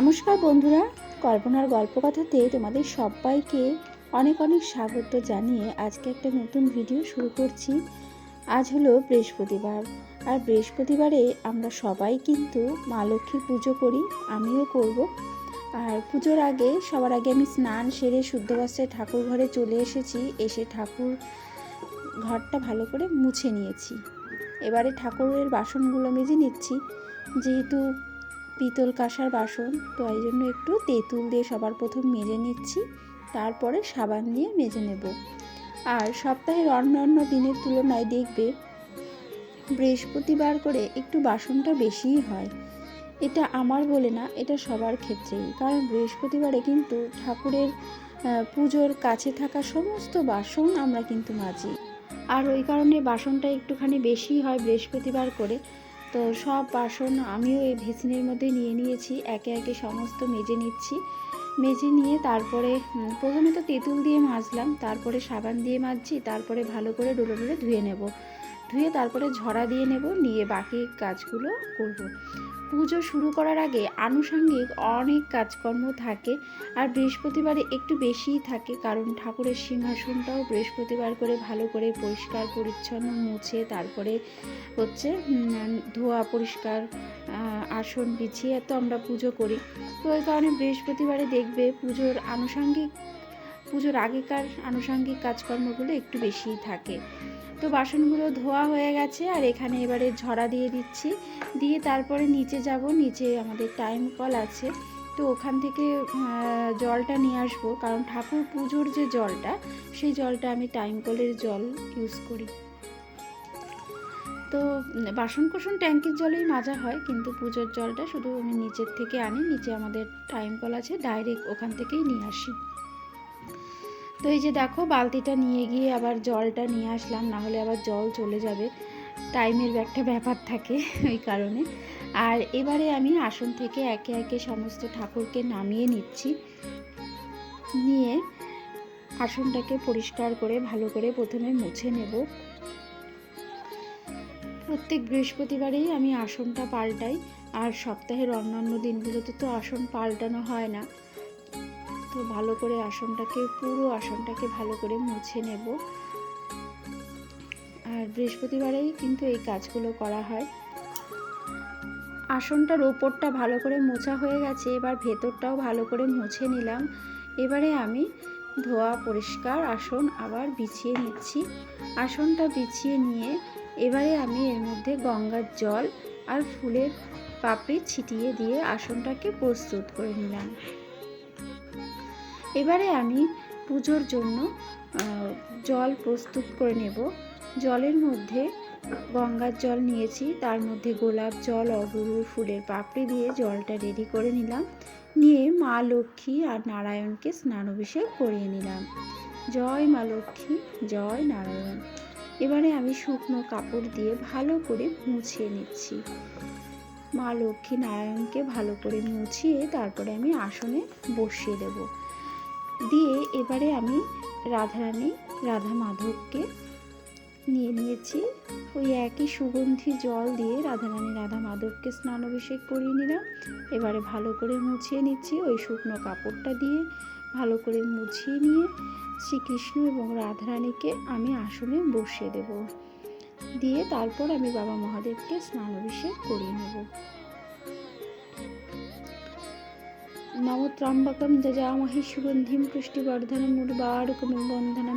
নমস্কার বন্ধুরা, কল্পনার গল্পকথাতে তোমাদের সবাইকে অনেক অনেক স্বাগত জানিয়ে আজকে একটা নতুন ভিডিও শুরু করছি। আজ হলো বৃহস্পতিবার, আর বৃহস্পতিবারে আমরা সবাই কিন্তু মা লক্ষ্মীর পুজো করি, আমিও করব। আর পুজোর আগে, সবার আগে আমি স্নান সেরে শুদ্ধ বস্ত্রে ঠাকুর ঘরে চলে এসেছি, এসে ঠাকুর ঘরটা ভালো করে মুছে নিয়েছি। এবারে ঠাকুরের বাসনগুলো মেজে নিচ্ছি, যেহেতু পিতল কাঁসার বাসন। তো এই জন্য একটু তেঁতুল দিয়ে সবার প্রথম মেজে নিচ্ছি। তারপরে সাবান দিয়ে মেজে নেব। আর সপ্তাহের অন্য অন্য দিনের তুলনায় দেখবে, বৃহস্পতিবার করে একটু বাসনটা বেশিই হয়। এটা আমার বলে না, এটা সবার ক্ষেত্রেই। কারণ বৃহস্পতিবারে কিন্তু ঠাকুরের পুজোর কাছে থাকা সমস্ত বাসন আমরা কিন্তু মাজি। আর ওই কারণে বাসনটা একটুখানি বেশি হয় বৃহস্পতিবার করে। তো সব বাসন আমিও এই ভেসিনের মধ্যে নিয়ে নিয়েছি, একে একে সমস্ত মেজে নিচ্ছি মেজে নিয়ে তারপরে প্রথমে তো তেঁতুল দিয়ে মাজলাম, তারপরে সাবান দিয়ে মাজছি, তারপরে ভালো করে ডুলে ডোলে ধুয়ে নেব ধুয়ে তারপরে ঝরা দিয়ে নেব, নিয়ে বাকি কাজগুলো করব। পুজো শুরু করার আগে আনুষঙ্গিক অনেক কাজকর্ম থাকে আর বৃহস্পতিবারে একটু বেশিই থাকে কারণ ঠাকুরের সিংহাসনটাও বৃহস্পতিবার করে ভালো করে পরিষ্কার, পরিচ্ছন্ন মুছে তারপরে হচ্ছে ধোয়া, পরিষ্কার আসন বিছিয়ে তো আমরা পুজো করি। তো ওই কারণে বৃহস্পতিবারে দেখবে পুজোর আনুষঙ্গিক, পুজোর আগেকার আনুষঙ্গিক কাজকর্মগুলো একটু বেশিই থাকে। তো বাসনগুলো ধোয়া হয়ে গেছে আর এখানে এবারে ঝরা দিয়ে দিচ্ছি। দিয়ে তারপরে নিচে যাব, নিচে আমাদের টাইম কল আছে। তো ওখান থেকে জলটা নিয়ে আসব। কারণ ঠাকুর পুজোর যে জলটা, সেই জলটা আমি টাইম কলের জল ইউজ করি। তো বাসন কোসন ট্যাঙ্কির জলেই মাজা হয়, কিন্তু পুজোর জলটা শুধু আমি নিচের থেকে আনি। নিচে আমাদের টাইম কল আছে ডাইরেক্ট ওখান থেকেই নিয়ে আসি। তো এই যে দেখো, বালতিটা নিয়ে গিয়ে আবার জলটা নিয়ে আসলাম না হলে আবার জল চলে যাবে। টাইমের একটা ব্যাপার থাকে ওই কারণে। আর এবারে আমি আসন থেকে একে একে সমস্ত ঠাকুরকে নামিয়ে নিচ্ছি। নিয়ে আসনটাকে পরিষ্কার করে, ভালো করে প্রথমে মুছে নেব। প্রত্যেক বৃহস্পতিবারেই আমি আসনটা পাল্টাই, আর সপ্তাহের অন্যান্য দিনগুলোতে তো আসন পাল্টানো হয় না। তো ভালো করে আসনটাকে, পুরো আসনটাকে ভালো করে মুছে নেব। আর বৃহস্পতিবারেই কিন্তু এই কাজগুলো করা হয়। আসনটার ওপরটা ভালো করে মোছা হয়ে গেছে, এবার ভেতরটাও ভালো করে মুছে নিলাম। এবারে আমি ধোয়া পরিষ্কার আসন আবার বিছিয়ে নিচ্ছি। আসনটা বিছিয়ে নিয়ে এবারে আমি এর মধ্যে গঙ্গার জল আর ফুলের পাপড়ি ছিটিয়ে দিয়ে আসনটাকে প্রস্তুত করে নিলাম। এবারে আমি পুজোর জন্য জল প্রস্তুত করে নেব। জলের মধ্যে গঙ্গার জল নিয়েছি, তার মধ্যে গোলাপ জল, অগুরু, ফুলের পাপড়ি দিয়ে জলটা রেডি করে নিলাম। নিয়ে মা লক্ষ্মী আর নারায়ণকে স্নানাভিষেক করিয়ে নিলাম। জয় মা লক্ষ্মী, জয় নারায়ণ। এবারে আমি শুকনো কাপড় দিয়ে ভালো করে মুছিয়ে নিচ্ছি। মা লক্ষ্মী নারায়ণকে ভালো করে মুছিয়ে তারপরে আমি আসনে বসিয়ে দেবো। দিয়ে এবারে আমি রাধারানী, রাধা মাধবকে নিয়ে নিয়েছি। ওই একই সুগন্ধি জল দিয়ে রাধারানী, রাধা মাধবকে স্নান অভিষেক করিয়ে নিলাম। এবারে ভালো করে মুছিয়ে নিচ্ছি ওই শুকনো কাপড়টা দিয়ে। ভালো করে মুছিয়ে নিয়ে শ্রীকৃষ্ণ এবং রাধারানীকে আমি আসনে বসিয়ে দেব। দিয়ে তারপর আমি বাবা মহাদেবকে স্নানাভিষেক করিয়ে নেব। নমত্রম্বকম যজামহি সুগন্ধিম পুষ্টিবর্ধনম উর্বারকমিম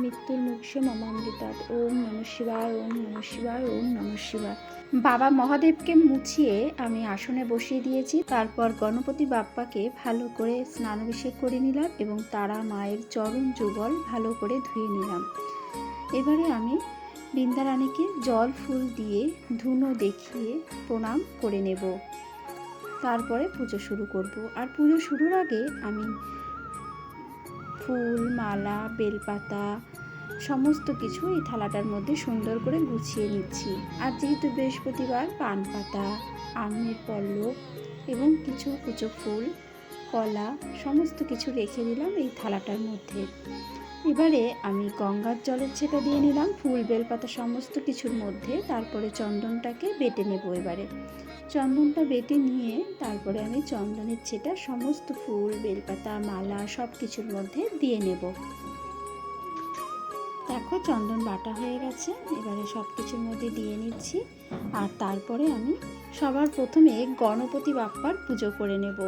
মৃত্যুর মুক্ষ মমামৃতাৎ। ওম নম শিবায়, ওম নম শিবায়, ওম নম শিবায়। বাবা মহাদেবকে মুছিয়ে আমি আসনে বসিয়ে দিয়েছি। তারপর গণপতি বাপ্পাকে ভালো করে স্নানাভিষেক করে নিলাম এবং তারা মায়ের চরণ যুগল ভালো করে ধুয়ে নিলাম। এবারে আমি বৃন্দারানীকে জল, ফুল দিয়ে ধুনো দেখিয়ে প্রণাম করে নেব। তারপরে পুজো শুরু করব। আর পুজো শুরুর আগে আমি ফুল, মালা, বেলপাতা সমস্ত কিছু এই থালাটার মধ্যে সুন্দর করে গুছিয়ে নিচ্ছি। আর যেহেতু বৃহস্পতিবার পান পাতা আমের পল্লব এবং কিছু কুচো ফুল, কলা সমস্ত কিছু রেখে দিলাম এই থালাটার মধ্যে। এবারে আমি গঙ্গার জলের ছেটা দিয়ে নিলাম, ফুল বেলপাতা সমস্ত কিছুর মধ্যে, তারপরে চন্দনটাকে বেটে নেব এবারে। চন্দনটা বেটে নিয়ে তারপরে আমি চন্দনের ছেটা সমস্ত ফুল, বেলপাতা, মালা সব কিছুর মধ্যে দিয়ে নেব। দেখো চন্দন বাটা হয়ে গেছে, এবারে সব কিছুর মধ্যে দিয়ে নিচ্ছি। আর তারপরে আমি সবার প্রথমে গণপতি বাপ্পার পুজো করে নেব।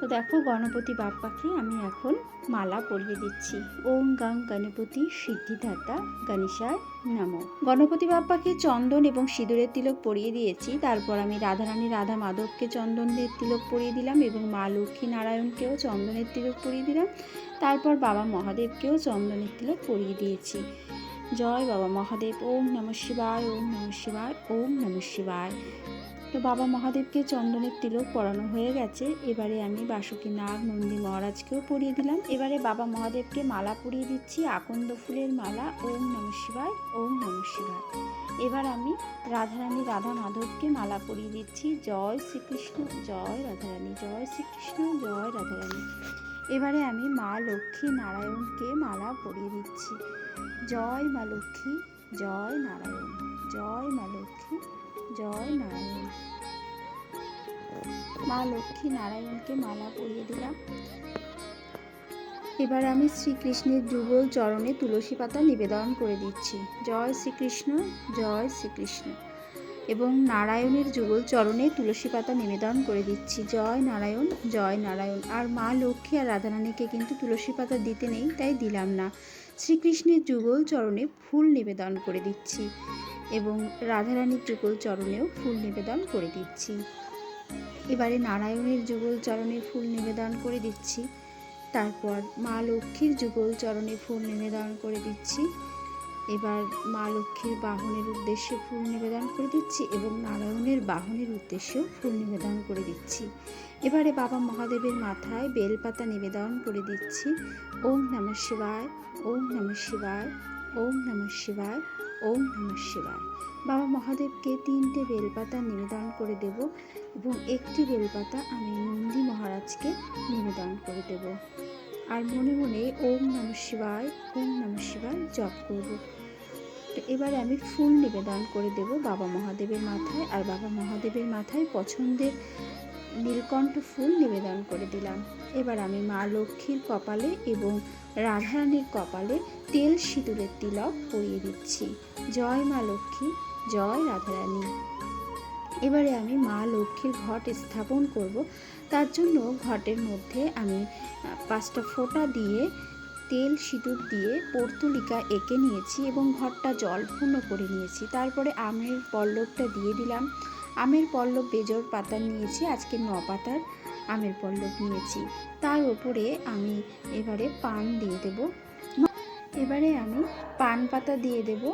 তো দেখো গণপতি বাপ্পাকে আমি এখন মালা পরিয়ে দিচ্ছি। ওম গাং গণপতি সিদ্ধিদাতা গণেশায় নাম। গণপতি বাপ্পাকে চন্দন এবং সিঁদুরের তিলক পরিয়ে দিয়েছি। তারপর আমি রাধারানী রাধা মাধবকে চন্দনের তিলক পরিয়ে দিলাম এবং মা লক্ষ্মী নারায়ণকেও চন্দনের তিলক পরিয়ে দিলাম। তারপর বাবা মহাদেবকেও চন্দনের তিলক পরিয়ে দিয়েছি। জয় বাবা মহাদেব। ওম নম শিবায়, ওম নম শিবায়, ওম নম শিবায়। তো বাবা মহাদেবকে চন্দনের তিলক পরানো হয়ে গেছে। এবারে আমি বাসুকি নাগ নন্দী মহারাজকেও পরিয়ে দিলাম। এবারে বাবা মহাদেবকে মালা পরিয়ে দিচ্ছি। আকন্দ ফুলের মালা। ওম নম শিবায়, ওম নম শিবায়। এবার আমি রাধারানী রাধা মাধবকে মালা পরিয়ে দিচ্ছি। জয় শ্রীকৃষ্ণ, জয় রাধারানী, জয় শ্রীকৃষ্ণ, জয় রাধারানী। এবারে আমি মা লক্ষ্মী নারায়ণকে মালা পরিয়ে দিচ্ছি। জয় মা লক্ষ্মী, জয় নারায়ণ। জয় মা লক্ষ্মী জয় নারায়ণ। মা লক্ষ্মী নারায়ণকে মালা পরিয়ে দিলাম। এবার আমি শ্রীকৃষ্ণের যুগল চরণে তুলসী পাতা নিবেদন করে দিচ্ছি। জয় শ্রীকৃষ্ণ জয় শ্রীকৃষ্ণ। এবং নারায়ণের যুগল চরণে তুলসী পাতা নিবেদন করে দিচ্ছি। জয় নারায়ণ জয় নারায়ণ। আর মা লক্ষ্মী আর রাধারানীকে কিন্তু তুলসী পাতা দিতে নেই, তাই দিলাম না। শ্রীকৃষ্ণের যুগল চরণে ফুল নিবেদন করে দিচ্ছি। এবং রাধারানীর যুগল চরণেও ফুল নিবেদন করে দিচ্ছি। এবারে নারায়ণের যুগল চরণে ফুল নিবেদন করে দিচ্ছি। তারপর মা লক্ষ্মীর যুগল চরণে ফুল নিবেদন করে দিচ্ছি। এবার মা লক্ষ্মীর বাহনের উদ্দেশ্যে ফুল নিবেদন করে দিচ্ছি এবং নারায়ণের বাহনের উদ্দেশ্যেও ফুল নিবেদন করে দিচ্ছি। এবারে বাবা মহাদেবের মাথায় বেলপাতা নিবেদন করে দিচ্ছি। ওম নম শিবায়, ওম নম শিবায়, ওম নম শিবায়। ওম নম শিবায়। বাবা মহাদেবকে তিনটে বেলপাতা নিবেদন করে দেব এবং একটি বেলপাতা আমি নন্দী মহারাজকে নিবেদন করে দেব। আর মনে মনে ওম নম শিবায়, ওম নম শিবায় জপ করব। তো এবারে আমি ফুল নিবেদন করে দেব বাবা মহাদেবের মাথায়। আর বাবা মহাদেবের মাথায় পছন্দের নীলকণ্ঠ ফুল নিবেদন করে দিলাম। এবার আমি মা লক্ষ্মীর কপালে এবং রাধারানীর কপালে তেল সিঁদুরের তিলক পরিয়ে দিচ্ছি। জয় মা লক্ষ্মী, জয় রাধারানী। এবারে আমি মা লক্ষ্মীর ঘট স্থাপন করব। তার জন্য ঘটের মধ্যে আমি পাঁচটা ফোঁটা দিয়ে তেল সিঁদুর দিয়ে পর্তুলিকা এঁকে নিয়েছি এবং ঘরটা জলপূর্ণ করে নিয়েছি। তারপরে আমের পল্লবটা দিয়ে দিলাম। আমের পল্লব বেজর পাতা নিয়েছি, আজকে ন পাতার আমের পল্লব নিয়েছি। তার উপরে আমি এবারে পান দিয়ে দেব। এবারে আমি পান পাতা দিয়ে দেব।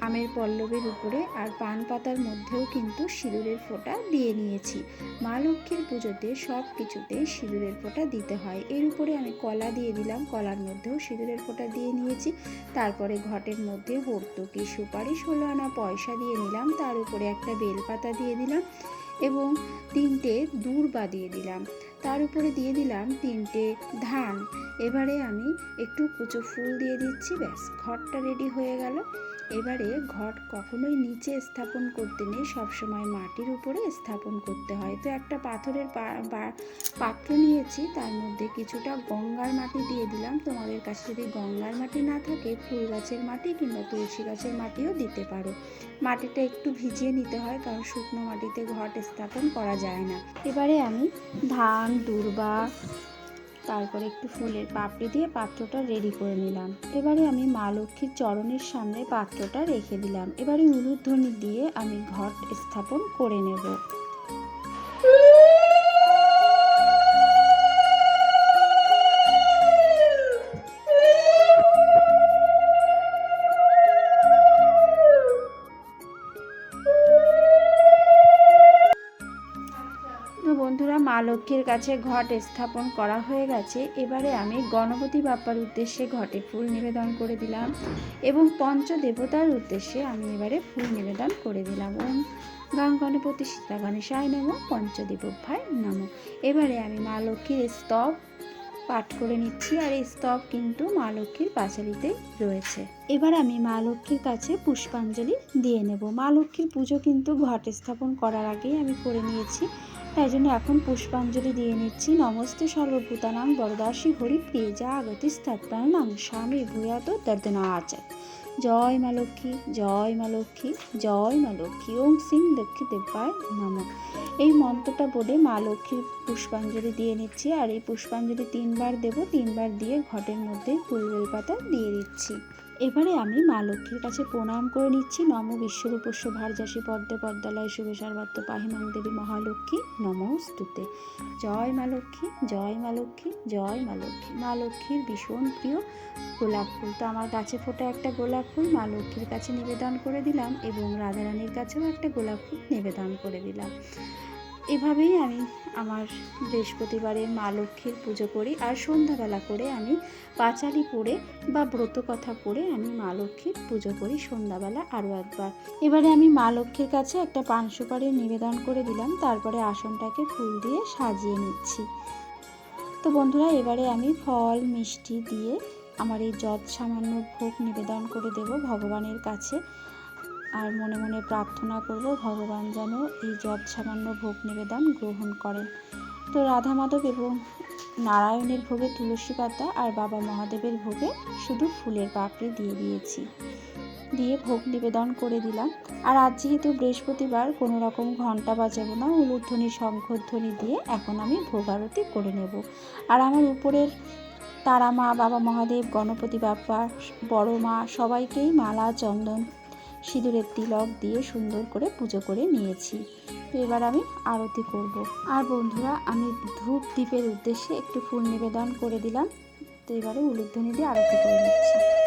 আমের পল্লবের উপরে আর পান পাতার মধ্যেও কিন্তু সিঁদুরের ফোঁটা দিয়ে নিয়েছি। মা লক্ষ্মীর পুজোতে সব কিছুতেই সিঁদুরের ফোঁটা দিতে হয়। এর উপরে আমি কলা দিয়ে দিলাম। কলার মধ্যেও সিঁদুরের ফোঁটা দিয়ে নিয়েছি। তারপরে ঘটের মধ্যে ভর্তুকি সুপারি ষোলো আনা পয়সা দিয়ে নিলাম। তার উপরে একটা বেলপাতা দিয়ে দিলাম এবং তিনটে দূর্বা দিয়ে দিলাম। তার উপরে দিয়ে দিলাম তিনটে ধান। এবারে আমি একটু কুচো ফুল দিয়ে দিচ্ছি, ব্যাস, ঘরটা রেডি হয়ে গেল। এবারে ঘট কখনোই নিচে স্থাপন করতে নেই, সবসময় মাটির উপরে স্থাপন করতে হয়। তো একটা পাথরের পাত্র নিয়েছি, তার মধ্যে কিছুটা গঙ্গার মাটি দিয়ে দিলাম। তোমাদের কাছে যদি গঙ্গার মাটি না থাকে, ফুল গাছের মাটি কিংবা তুলসী গাছের মাটিও দিতে পারো। মাটিটা একটু ভিজিয়ে নিতে হয়, কারণ শুকনো মাটিতে ঘট স্থাপন করা যায় না। এবারে আমি ধান, দুর্বা, তারপরে একটু ফুলের পাপড়ি দিয়ে পাত্রটা রেডি করে নিলাম। এবারে আমি মা লক্ষ্মীর চরণের সামনে পাত্রটা রেখে দিলাম। এবারে উলুধ্বনি দিয়ে আমি ঘট স্থাপন করে নেব। লক্ষ্মীর কাছে ঘট স্থাপন করা হয়ে গেছে। এবারে আমি গণপতি বাপ্পার উদ্দেশ্যে ঘটে ফুল নিবেদন করে দিলাম এবং পঞ্চদেবতার উদ্দেশ্যে আমি এবারে ফুল নিবেদন করে দিলাম। ওম গাং গণপতি সীতা গণেশায় নম পঞ্চদেবভাই নম। এবারে আমি মা লক্ষ্মীর স্তব পাঠ করে নিচ্ছি আর এই স্তব কিন্তু মা লক্ষ্মীর পাঁচালিতেই রয়েছে। এবার আমি মা লক্ষ্মীর কাছে পুষ্পাঞ্জলি দিয়ে নেব। মা লক্ষ্মীর পুজো কিন্তু ঘট স্থাপন করার আগেই আমি করে নিয়েছি। তাই জন্য এখন পুষ্পাঞ্জলি দিয়ে নিচ্ছি। নমস্তে সর্বভূতানাং বরদাসী হরিপ্রিয়ে যা আগতি স্তপ্রাণাং স্বামী ভূয়াত আচার জয় মা লক্ষ্মী, জয় মা লক্ষ্মী, জয় মা লক্ষ্মী। ওম সিং লক্ষ্মী দেব্যায় নম। এই মন্ত্রটা বলে মা লক্ষ্মীর পুষ্পাঞ্জলি দিয়ে নিচ্ছি আর এই পুষ্পাঞ্জলি তিনবার দেব। তিনবার দিয়ে ঘটের মধ্যে ফুলবেল পাতা দিয়ে দিচ্ছি। এবারে আমি মা লক্ষ্মীর কাছে প্রণাম করে নিচ্ছি। নম বিশ্বরূপস্য ভারজাসী পদ্মে পদ্মালয় শুভ সর্বাত্ম পাহিমাং দেবী মহালক্ষ্মী। নমস্তুতে জয় মা লক্ষ্মী, জয় মা লক্ষ্মী, জয় মা লক্ষ্মী। মা লক্ষ্মীর ভীষণ প্রিয় গোলাপ ফুল। তো আমার গাছে ফোটা একটা গোলাপ ফুল মা লক্ষ্মীর কাছে নিবেদন করে দিলাম এবং রাধারানীর কাছেও একটা গোলাপ ফুল নিবেদন করে দিলাম। এভাবেই আমি আমার বৃহস্পতিবারে মা লক্ষ্মীর পুজো করি আর সন্ধ্যাবেলা করে আমি পাঁচালি পড়ে বা ব্রত কথা পড়ে আমি মা লক্ষ্মীর পুজো করি সন্ধ্যাবেলা আরও একবার। এবারে আমি মা লক্ষ্মীর কাছে একটা পান সুপারির নিবেদন করে দিলাম, তারপরে আসনটাকে ফুল দিয়ে সাজিয়ে নিচ্ছি। তো বন্ধুরা, এবারে আমি ফল, মিষ্টি দিয়ে আমার এই যৎ সামান্য ভোগ নিবেদন করে দেব ভগবানের কাছে। আর মনে মনে প্রার্থনা করব ভগবান যেন এই যৎ সামান্য ভোগ নিবেদন গ্রহণ করেন। তো রাধা মাধব এবং নারায়ণের ভোগে তুলসী পাতা আর বাবা মহাদেবের ভোগে শুধু ফুলের পাপড়ি দিয়ে দিয়েছি। দিয়ে ভোগ নিবেদন করে দিলাম। আর আজ যেহেতু বৃহস্পতিবার, কোনো রকম ঘণ্টা বাজাবো না, উলুধ্বনি, শঙ্খধ্বনি দিয়ে এখন আমি ভোগ আরতি করে নেব। আর আমার উপরের তারা মা, বাবা মহাদেব, গণপতি বাপ্পা, বড় মা সবাইকেই মালা, চন্দন সিঁদুরের তিলক দিয়ে সুন্দর করে পুজো করে নিয়েছি। তো এবার আমি আরতি করব। আর বন্ধুরা, আমি ধূপ দ্বীপের উদ্দেশ্যে একটু ফুল নিবেদন করে দিলাম। তো এবারে উলুধ্বনি দিয়ে আরতি করে নিচ্ছি।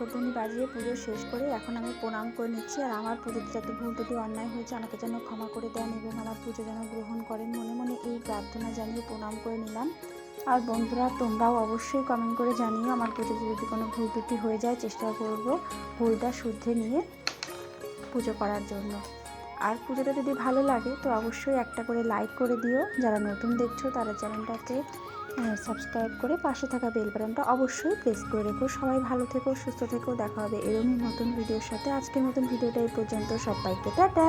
শঙ্করধ্বনি বাজিয়ে পুজো শেষ করে এখন আমি প্রণাম করে নিচ্ছি। আর আমার পুজোতে যাতে ভুল ত্রুটি, অন্যায় হয়েছে, আমাকে যেন ক্ষমা করে দেন এবং আমার পুজো যেন গ্রহণ করেন। মনে মনে এই প্রার্থনা জানিয়ে প্রণাম করে নিলাম। আর বন্ধুরা, তোমরাও অবশ্যই কমেন্ট করে জানিও আমার পুজোতে যদি কোনো ভুল ত্রুটি হয়ে যায়, চেষ্টা করব ভুলটা শুদ্ধে নিয়ে পুজো করার জন্য। আর পুজোটা যদি ভালো লাগে, তো অবশ্যই একটা করে লাইক করে দিও। যারা নতুন দেখছ, তারা চ্যানেলটাকে সাবস্ক্রাইব করে পাশে থাকা বেল বাটনটা অবশ্যই প্রেস করে রেখো। সবাই ভালো থেকো, সুস্থ থেকো, দেখা হবে এরকমই নতুন ভিডিওর সাথে। আজকের নতুন ভিডিওটা এই পর্যন্ত। সবাইকে টাটা!